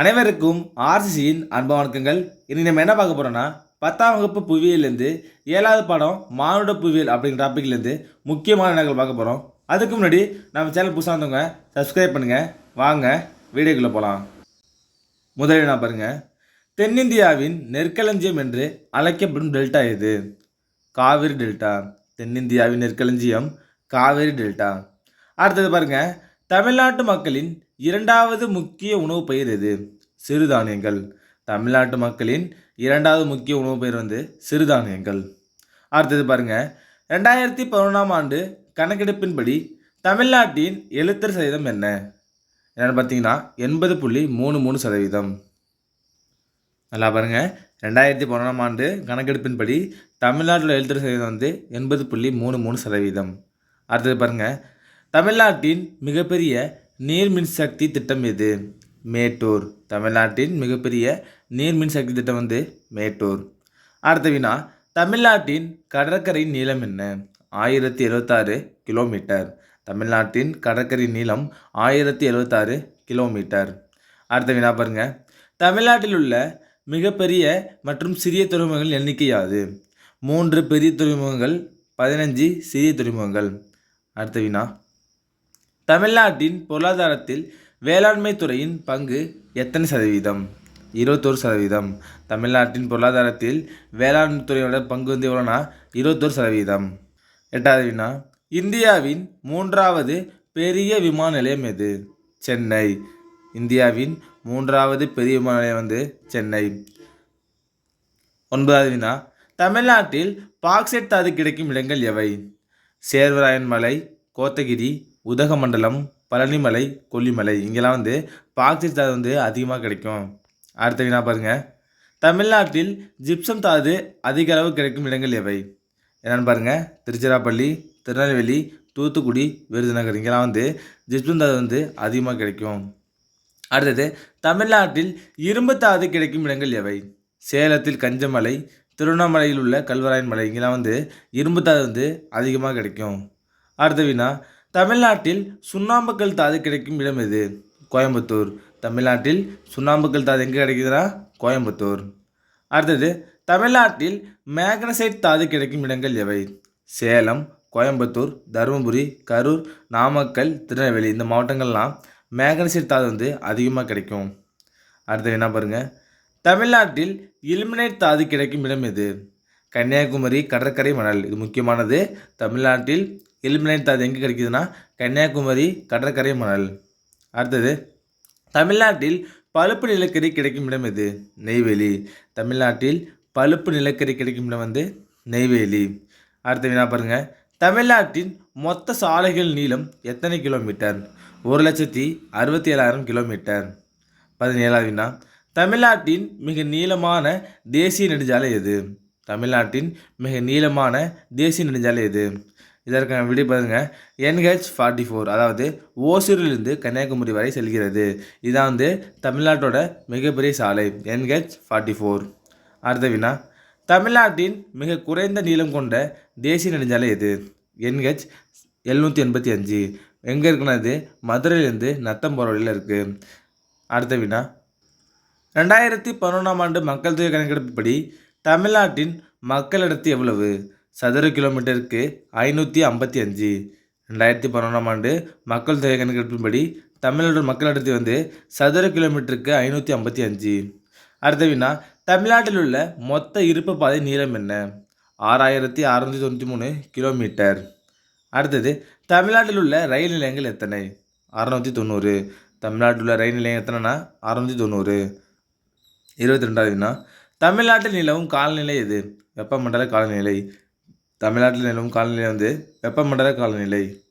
அனைவருக்கும் ஆர்சிசியின் அன்பு வணக்கங்கள். இனி நம்ம என்ன பார்க்க போகிறோம்னா பத்தாம் வகுப்பு புவியியலேருந்து ஏழாவது பாடம் மானுட புவியியல் அப்படிங்கிற டாப்பிக்லேருந்து முக்கியமான இடங்கள் பார்க்க போகிறோம் அதுக்கு முன்னாடி நம்ம சேனல் புதுசாக வந்தவங்க சப்ஸ்கிரைப் பண்ணுங்கள் வாங்க வீடியோக்குள்ளே போகலாம் முதலில் நான் பாருங்கள் தென்னிந்தியாவின் நெற்களஞ்சியம் என்று அழைக்கப்படும் டெல்டா இது காவிரி டெல்டா. தென்னிந்தியாவின் நெற்களஞ்சியம் காவிரி டெல்டா. அடுத்தது பாருங்கள் தமிழ்நாட்டு மக்களின் இரண்டாவது முக்கிய உணவு பயிர் எது? சிறுதானியங்கள். தமிழ்நாட்டு மக்களின் இரண்டாவது முக்கிய உணவு பயிர் வந்து சிறுதானியங்கள். அடுத்தது பாருங்க. ரெண்டாயிரத்தி பதினொன்றாம் ஆண்டு கணக்கெடுப்பின்படி தமிழ்நாட்டின் எழுத்தர் சதவீதம் என்ன? என்னென்னு பார்த்தீங்கன்னா எண்பது புள்ளி மூணு மூணு சதவீதம். நல்லா பாருங்கள் ரெண்டாயிரத்தி பதினொன்றாம் ஆண்டு கணக்கெடுப்பின்படி தமிழ்நாட்டில் எழுத்தர் சதவீதம் வந்து எண்பது புள்ளி மூணு மூணு சதவீதம். அடுத்தது பாருங்கள் தமிழ்நாட்டின் மிகப்பெரிய நீர் மின்சக்தி திட்டம் எது? மேட்டூர். தமிழ்நாட்டின் மிகப்பெரிய நீர் மின்சக்தி திட்டம் வந்து மேட்டூர். அடுத்த வினா தமிழ்நாட்டின் கடற்கரை நீளம் என்ன? ஆயிரத்தி எழுபத்தாறு கிலோமீட்டர். தமிழ்நாட்டின் கடற்கரை நீளம் ஆயிரத்தி எழுபத்தாறு கிலோமீட்டர். அடுத்த வினா பாருங்க. தமிழ்நாட்டில் உள்ள மிகப்பெரிய மற்றும் சிறிய துறைமுகங்கள் எண்ணிக்கையாது மூன்று பெரிய துறைமுகங்கள் பதினஞ்சு சிறிய துறைமுகங்கள். அடுத்த வினா தமிழ்நாட்டின் பொருளாதாரத்தில் வேளாண்மை துறையின் பங்கு எத்தனை சதவீதம்? இருபத்தோரு சதவீதம். தமிழ்நாட்டின் பொருளாதாரத்தில் வேளாண் துறையோட பங்கு வந்து எவ்வளோனா? இருபத்தோரு சதவீதம். எட்டாவது வினா. இந்தியாவின் மூன்றாவது பெரிய விமான நிலையம் எது? சென்னை. இந்தியாவின் மூன்றாவது பெரிய விமான நிலையம் வந்து சென்னை. ஒன்பதாவது வினா. தமிழ்நாட்டில் பாக்ஸைட் தாது கிடைக்கும் இடங்கள் எவை? சேர்வராயன் மலை கோத்தகிரி உதகமண்டலம் பழனிமலை கொல்லிமலை. இங்கெல்லாம் வந்து பாக்சைட் தாது வந்து அதிகமாக கிடைக்கும். அடுத்த வினா பாருங்கள் தமிழ்நாட்டில் ஜிப்சம் தாது அதிக அளவு கிடைக்கும் இடங்கள் எவை? என்னென்னு பாருங்கள் திருச்சிராப்பள்ளி திருநெல்வேலி தூத்துக்குடி விருதுநகர். இங்கெல்லாம் வந்து ஜிப்சம் தாது வந்து அதிகமாக கிடைக்கும். அடுத்தது தமிழ்நாட்டில் இரும்பு தாது கிடைக்கும் இடங்கள் எவை? சேலத்தில் கஞ்சமலை திருவண்ணாமலையில் உள்ள கல்வராயன் மலை. இங்கெல்லாம் வந்து இரும்பு தாது வந்து அதிகமாக கிடைக்கும். அடுத்த வினா தமிழ்நாட்டில் சுண்ணாம்புக்கல் தாது கிடைக்கும் இடம் எது? கோயம்புத்தூர். தமிழ்நாட்டில் சுண்ணாம்புக்கல் தாது எங்கே கிடைக்குதுன்னா கோயம்புத்தூர். அடுத்தது தமிழ்நாட்டில் மேக்னசைட் தாது கிடைக்கும் இடங்கள் எவை? சேலம் கோயம்புத்தூர் தருமபுரி கரூர் நாமக்கல் திருநெல்வேலி இந்த மாவட்டங்கள்லாம் மேக்னசைட் தாது வந்து அதிகமாக கிடைக்கும். அடுத்தது என்ன பாருங்கள் தமிழ்நாட்டில் இலுமினேட் தாது கிடைக்கும் இடம் எது? கன்னியாகுமரி கடற்கரை மணல். இது முக்கியமானது. தமிழ்நாட்டில் எலிமினேட் தாது எங்கே கிடைக்குதுன்னா கன்னியாகுமரி கடற்கரை மணல். அடுத்தது தமிழ்நாட்டில் பழுப்பு நிலக்கரி கிடைக்கும் இடம் எது? நெய்வேலி. தமிழ்நாட்டில் பழுப்பு நிலக்கரி கிடைக்கும் இடம் வந்து நெய்வேலி. அடுத்த வினா பாருங்கள் தமிழ்நாட்டின் மொத்த சாலைகள் நீளம் எத்தனை கிலோமீட்டர்? ஒரு லட்சத்தி அறுபத்தி ஏழாயிரம் கிலோமீட்டர். பதினேழாவது வினா தமிழ்நாட்டின் மிக நீளமான தேசிய நெடுஞ்சாலை எது? தமிழ்நாட்டின் மிக நீளமான தேசிய நெடுஞ்சாலை எது? இதற்கான விடை பாருங்க. என்ஹெச் ஃபார்ட்டி ஃபோர் அதாவது ஓசூரிலிருந்து கன்னியாகுமரி வரை செல்கிறது. இதான் வந்து தமிழ்நாட்டோட மிகப்பெரிய சாலை என்ஹெச் ஃபார்ட்டி ஃபோர் அடுத்த வினா தமிழ்நாட்டின் மிக குறைந்த நீளம் கொண்ட தேசிய நெடுஞ்சாலை எது? என்ஹெச் எழுநூற்றி எண்பத்தி அஞ்சு. எங்கே இருக்குன்னா இது? மதுரையிலேருந்து நத்தம் போகிற வழியில் இருக்குது அடுத்த வினா ரெண்டாயிரத்தி பதினொன்றாம் ஆண்டு மக்கள் தொகை கணக்கெடுப்புப்படி தமிழ்நாட்டின் மக்கள் இடத்து எவ்வளவு? சதுர கிலோமீட்டருக்கு ஐநூற்றி ஐம்பத்தி அஞ்சு. ரெண்டாயிரத்தி பதினொன்றாம் ஆண்டு மக்கள் தொகை கணக்கெடுப்பின்படி தமிழ்நாடு மக்கள் அடர்த்தி வந்து சதுர கிலோமீட்டருக்கு ஐநூற்றி ஐம்பத்தி அஞ்சு. அடுத்த வினா தமிழ்நாட்டில் உள்ள மொத்த இருப்பு பாதை நீளம் என்ன? ஆறாயிரத்தி அறநூற்றி தொண்ணூற்றி மூணு கிலோமீட்டர். அடுத்தது தமிழ்நாட்டில் உள்ள ரயில் நிலையங்கள் எத்தனை? அறநூற்றி தொண்ணூறு. தமிழ்நாட்டில் உள்ள ரயில் நிலையம் எத்தனைனா? அறநூற்றி தொண்ணூறு. இருபத்தி ரெண்டாவது வினா தமிழ்நாட்டில் நிலவும் காலநிலை எது? வெப்பமண்டல காலநிலை. தமிழ்நாட்டில் நிலவும் காலநிலை வந்து வெப்பமண்டல காலநிலை.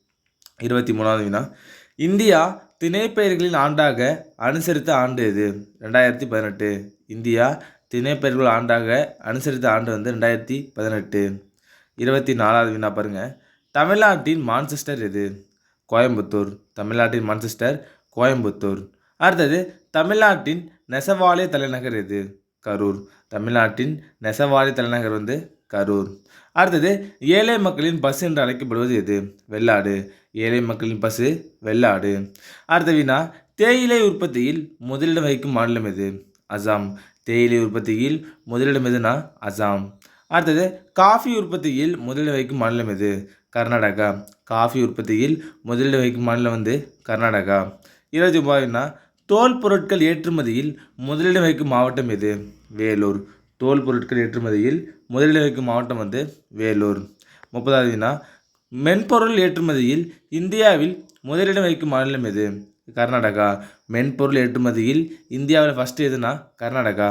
இருபத்தி மூணாவது வினா. இந்தியா திணைப்பயிர்களின் ஆண்டாக அனுசரித்த ஆண்டு எது? ரெண்டாயிரத்தி பதினெட்டு. இந்தியா திணைப்பயிர்கள் ஆண்டாக அனுசரித்த ஆண்டு வந்து ரெண்டாயிரத்தி பதினெட்டு. இருபத்தி நாலாவது வினா பாருங்கள் தமிழ்நாட்டின் மான்செஸ்டர் எது? கோயம்புத்தூர். தமிழ்நாட்டின் மான்செஸ்டர் கோயம்புத்தூர். அடுத்தது தமிழ்நாட்டின் நெசவாலய தலைநகர் எது? கரூர். தமிழ்நாட்டின் நெசவாலய தலைநகர் வந்து கரூர். அடுத்தது ஏழை மக்களின் பஸ் என்று அழைக்கப்படுவது எது? வெள்ளாடு. ஏழை மக்களின் பஸ்ஸு வெள்ளாடு. அடுத்த வினா தேயிலை உற்பத்தியில் முதலிடம் வகிக்கும் மாநிலம் எது? அசாம். தேயிலை உற்பத்தியில் முதலிடம் எதுனா? அசாம். அடுத்தது காஃபி உற்பத்தியில் முதலிடம் வகிக்கும் மாநிலம் எது? கர்நாடகா. காஃபி உற்பத்தியில் முதலிடம் வகிக்கும் மாநிலம் வந்து கர்நாடகா. இருபத்தி ஒன்பதுனா தோல் பொருட்கள் ஏற்றுமதியில் முதலிடம் வகிக்கும் மாவட்டம் எது? வேலூர். தோல் பொருட்கள் ஏற்றுமதியில் முதலில் வைக்கும் மாவட்டம் வந்து வேலூர். முப்பதாவது மென்பொருள் ஏற்றுமதியில் இந்தியாவில் முதலிடம் வகிக்கும் மாநிலம் எது? கர்நாடகா. மென்பொருள் ஏற்றுமதியில் இந்தியாவில் ஃபஸ்ட்டு எதுனா கர்நாடகா.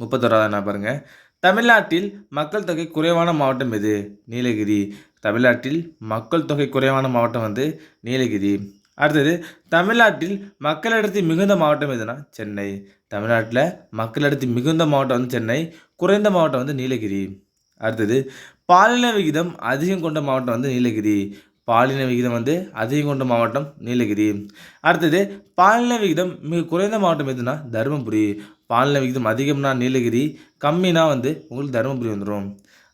முப்பத்தொறாவதுனா பாருங்கள் தமிழ்நாட்டில் மக்கள் தொகை குறைவான மாவட்டம் எது? நீலகிரி. தமிழ்நாட்டில் மக்கள் தொகை குறைவான மாவட்டம் வந்து நீலகிரி. அடுத்தது தமிழ்நாட்டில் மக்களிடத்தில் மிகுந்த மாவட்டம் எதுனா? சென்னை. தமிழ்நாட்டில் மக்களிடத்தில் மிகுந்த மாவட்டம் வந்து சென்னை குறைந்த மாவட்டம் வந்து நீலகிரி. அடுத்தது பாலின விகிதம் அதிகம் கொண்ட மாவட்டம் வந்து நீலகிரி. பாலின விகிதம் வந்து அதிகம் கொண்ட மாவட்டம் நீலகிரி. அடுத்தது பாலின விகிதம் மிக குறைந்த மாவட்டம் எதுனா தருமபுரி. பாலின விகிதம் அதிகம்னா நீலகிரி கம்மினா வந்து உங்களுக்கு தருமபுரி வந்துடும்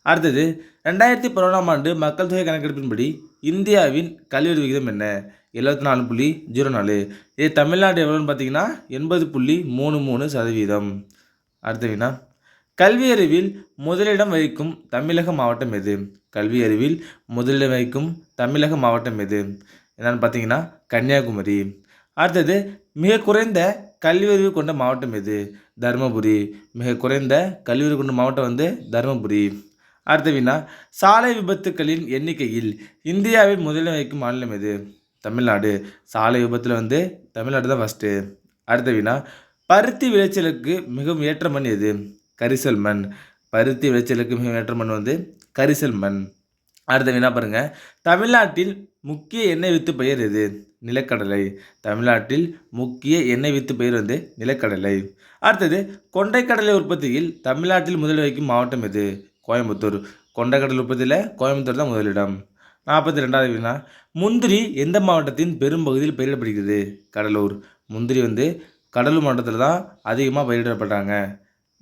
அடுத்தது ரெண்டாயிரத்தி பதினொன்றாம் ஆண்டு மக்கள் தொகை கணக்கெடுப்பின்படி இந்தியாவின் கல்வி விகிதம் என்ன? எழுபத்தி நாலு புள்ளி ஜீரோ நாலு. இது தமிழ்நாடு எவ்வளோன்னு பார்த்தீங்கன்னா எண்பது புள்ளி மூணு மூணு சதவீதம். அடுத்த வினா கல்வி அறிவில் முதலிடம் வகிக்கும் தமிழக மாவட்டம் எது? கல்வி அறிவில் முதலிடம் வகிக்கும் தமிழக மாவட்டம் எது? என்னென்னு பார்த்தீங்கன்னா கன்னியாகுமரி. அடுத்தது மிக குறைந்த கல்வி அறிவு கொண்ட மாவட்டம் எது? தருமபுரி. மிக குறைந்த கல்வி அறிவு கொண்ட மாவட்டம் வந்து தருமபுரி. அடுத்த வினா சாலை விபத்துக்களின் எண்ணிக்கையில் இந்தியாவில் முதலில் வைக்கும் மாநிலம் எது? தமிழ்நாடு. சாலை விபத்தில் வந்து தமிழ்நாடு தான் ஃபஸ்ட்டு அடுத்த வினா பருத்தி விளைச்சலுக்கு மிகவும் ஏற்ற மண் எது? கரிசல் மண். பருத்தி விளைச்சலுக்கு மிகவும் ஏற்ற மண் வந்து கரிசல் மண். அடுத்த வினா பாருங்க. தமிழ்நாட்டில் முக்கிய எண்ணெய் வித்து பயிர் எது? நிலக்கடலை. தமிழ்நாட்டில் முக்கிய எண்ணெய் வித்து பயிர் வந்து நிலக்கடலை. அடுத்தது கொண்டைக்கடலை உற்பத்தியில் தமிழ்நாட்டில் முதலில் வைக்கும் மாவட்டம் எது? கோயம்புத்தூர். கொண்டக்கடல் உற்பத்தியில் கோயம்புத்தூர் தான் முதலிடம் நாற்பத்தி ரெண்டாவது வினா முந்திரி எந்த மாவட்டத்தின் பெரும்பகுதியில் பயிரிடப்படுகிறது? கடலூர். முந்திரி வந்து கடலூர் மாவட்டத்தில் தான் அதிகமாக பயிரிடப்படுறாங்க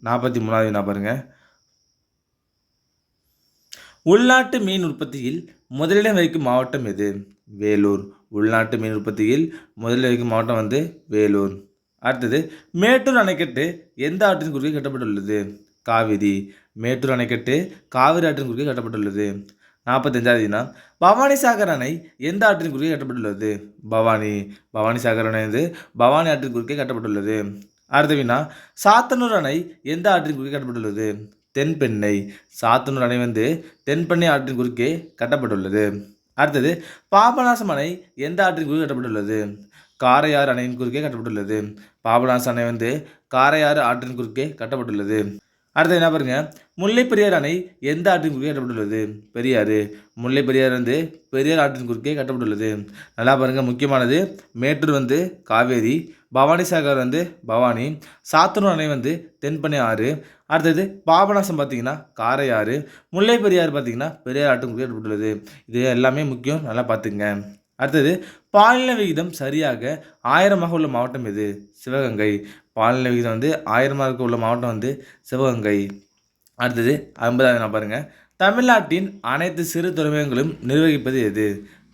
நாற்பத்தி மூணாவது வினா பாருங்கள் உள்நாட்டு மீன் உற்பத்தியில் முதலிடம் வைக்கும் மாவட்டம் எது? வேலூர். உள்நாட்டு மீன் உற்பத்தியில் முதலில் வைக்கும் மாவட்டம் வந்து வேலூர். அடுத்தது மேட்டூர் அணைக்கட்டு எந்த ஆற்றின் குறுக்கே கட்டப்பட்டுள்ளது? காவிரி. மேட்டூர் அணைக்கட்டு காவிரி ஆற்றின் குறுக்கே கட்டப்பட்டுள்ளது. நாற்பத்தஞ்சாவது தினம் பவானி சாகர் அணை எந்த ஆற்றின் குறுக்கே கட்டப்பட்டுள்ளது? பவானி. பவானி சாகர் அணை வந்து பவானி ஆற்றின் குறுக்கே கட்டப்பட்டுள்ளது. அடுத்த வினா சாத்தனூர் அணை எந்த ஆற்றின் குறுக்கே கட்டப்பட்டுள்ளது? தென்பெண்ணை. சாத்தனூர் அணை வந்து தென்பெண்ணை ஆற்றின் குறுக்கே கட்டப்பட்டுள்ளது. அடுத்தது பாபநாசம் அணை எந்த ஆற்றின் குறுக்கே கட்டப்பட்டுள்ளது? காரையாறு அணையின் குறுக்கே கட்டப்பட்டுள்ளது. பாபநாசம் அணை வந்து காரையாறு ஆற்றின் குறுக்கே கட்டப்பட்டுள்ளது. அடுத்து என்ன பாருங்க? முல்லை பெரியார் அணை எந்த ஆற்றின் குறுக்கே கட்டப்பட்டுள்ளது? பெரியாறு. முல்லை பெரியார் வந்து பெரியார் ஆற்றின் குறுக்கே கட்டப்பட்டுள்ளது. நல்லா பாருங்க முக்கியமானது மேட்டூர் வந்து காவேரி பவானி சாகர் வந்து பவானி சாத்தனூர் அணை வந்து தென்பனை ஆறு. அடுத்தது பாபநாசம் பார்த்தீங்கன்னா காரையாறு. முல்லை பெரியாறு பார்த்தீங்கன்னா பெரியார் ஆற்றின் குறுக்கே கட்டப்பட்டுள்ளது. இது எல்லாமே முக்கியம் நல்லா பார்த்துங்க அடுத்தது பாலின விகிதம் சரியாக ஆயிரமாக உள்ள மாவட்டம் எது? சிவகங்கை. பாலின விகிதம் வந்து ஆயிரமாக இருக்க உள்ள மாவட்டம் வந்து சிவகங்கை. அடுத்தது ஐம்பதாவது நான் பாருங்கள் தமிழ்நாட்டின் அனைத்து சிறு துறைமுகங்களும் நிர்வகிப்பது எது?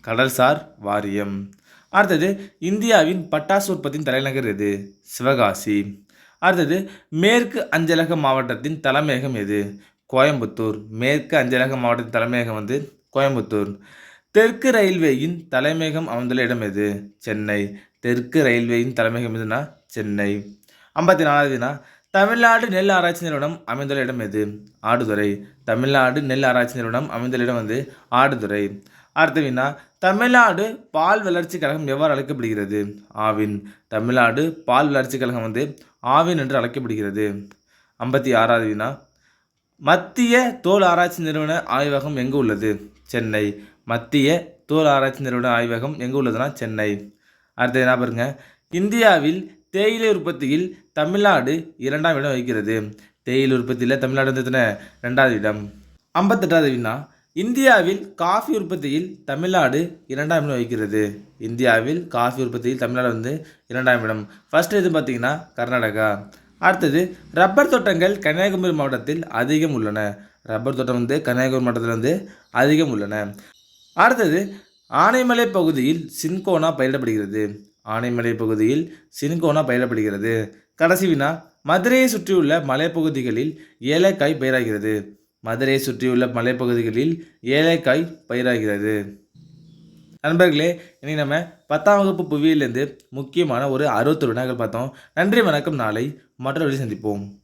கடல்சார் வாரியம். அடுத்தது இந்தியாவின் பட்டாசு உற்பத்தியின் தலைநகர் எது? சிவகாசி. அடுத்தது மேற்கு அஞ்சலக மாவட்டத்தின் தலைமையகம் எது? கோயம்புத்தூர். மேற்கு அஞ்சலக மாவட்டத்தின் தலைமையகம் வந்து கோயம்புத்தூர். தெற்கு ரயில்வேயின் தலைமையகம் அமைந்துள்ள இடம் எது? சென்னை. தெற்கு ரயில்வேயின் தலைமையகம் எதுனா? சென்னை. ஐம்பத்தி நாலாவதுனா தமிழ்நாடு நெல் ஆராய்ச்சி நிறுவனம் அமைந்துள்ள இடம் எது? ஆடுதுறை. தமிழ்நாடு நெல் ஆராய்ச்சி நிறுவனம் அமைந்துள்ள இடம் வந்து ஆடுதுறை. அடுத்த வினா தமிழ்நாடு பால் வளர்ச்சி கழகம் எவ்வாறு அழைக்கப்படுகிறது? ஆவின். தமிழ்நாடு பால் வளர்ச்சி கழகம் வந்து ஆவின் என்று அழைக்கப்படுகிறது. ஐம்பத்தி ஆறாவது வினா மத்திய தோல் ஆராய்ச்சி நிறுவன ஆய்வகம் எங்கு உள்ளது? சென்னை. மத்திய தோல் ஆராய்ச்சி நிறுவன ஆய்வகம் எங்கே உள்ளதுன்னா சென்னை. அடுத்தது என்ன பாருங்க? இந்தியாவில் தேயிலை உற்பத்தியில் தமிழ்நாடு இரண்டாம் இடம் வகிக்கிறது. தேயிலை உற்பத்தியில் தமிழ்நாடு வந்து எத்தனை? ரெண்டாவது இடம். ஐம்பத்தெட்டாவது வினா இந்தியாவில் காஃபி உற்பத்தியில் தமிழ்நாடு இரண்டாம் இடம் வகிக்கிறது. இந்தியாவில் காஃபி உற்பத்தியில் தமிழ்நாடு வந்து இரண்டாம் இடம். ஃபர்ஸ்ட் எது பார்த்தீங்கன்னா கர்நாடகா. அடுத்தது ரப்பர் தோட்டங்கள் கன்னியாகுமரி மாவட்டத்தில் அதிகம் உள்ளன. ரப்பர் தோட்டம் வந்து கன்னியாகுமரி மாவட்டத்தில் வந்து அதிகம் உள்ளன. அடுத்தது ஆனைமலை பகுதியில் சின்கோனா பயிரிடப்படுகிறது. ஆனைமலை பகுதியில் சின்கோனா பயிரிடப்படுகிறது. கடைசி வினா மதுரையை சுற்றியுள்ள மலைப்பகுதிகளில் ஏலக்காய் பயிராகிறது. மதுரையை சுற்றியுள்ள மலைப்பகுதிகளில் ஏலக்காய் பயிராகிறது. நண்பர்களே இனி நம்ம பத்தாம் வகுப்பு புவியிலேருந்து முக்கியமான ஒரு அறுபத்தொரு வினாக்கள் பார்த்தோம். நன்றி வணக்கம். நாளை மற்றொரு சந்திப்போம்.